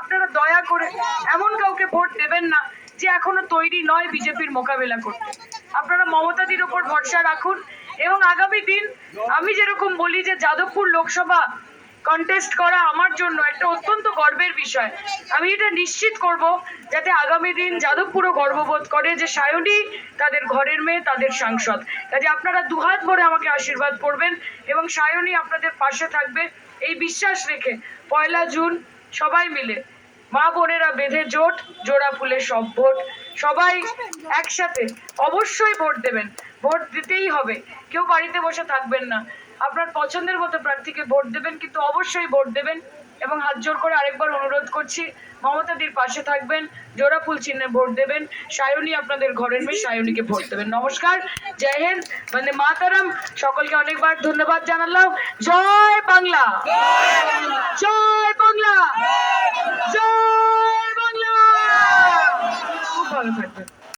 আপনারা দয়া করে এমন কাউকে ভোট দেবেন না যে এখনও তৈরি নয় বিজেপির মোকাবেলা করতে। আপনারা মমতাদির ওপর ভরসা রাখুন এবং আগামী দিন আমি যেরকম বলি যে যাদবপুর লোকসভা কন্টেস্ট করা আমার জন্য একটা অত্যন্ত গর্বের বিষয়। আমি এটা নিশ্চিত করব যাতে আগামী দিন যাদবপুরও গর্ববোধ করে যে সায়নী তাদের ঘরের মেয়ে, তাদের সাংসদ। কাজে আপনারা দুহাত ভরে আমাকে আশীর্বাদ করবেন এবং সায়নী আপনাদের পাশে থাকবে। এই বিশ্বাস রেখে পয়লা জুন সবাই মিলে। মা বোনেরা বেঁধে জোট, জোড়া ফুলে সব ভোট। সবাই একসাথে অবশ্যই ভোট দেবেন। ভোট দিতেই হবে। কেউ বাড়িতে বসে থাকবেন না। আপনার পছন্দের মতো প্রার্থীকে ভোট দেবেন, কিন্তু অবশ্যই ভোট দেবেন এবং হাত জোর করে আরেকবার অনুরোধ করছি, মমতাদির পাশে থাকবেন, জোড়া ফুল চিহ্নে ভোট দেবেন। সায়নী আপনাদের ঘরের মেয়ে, সায়নীকে ভোট দেবেন। নমস্কার, জয় হিন্দ মানে মাতারাম। সকলকে অনেকবার ধন্যবাদ জানালাম। জয় বাংলা। জয় বাংলা জয়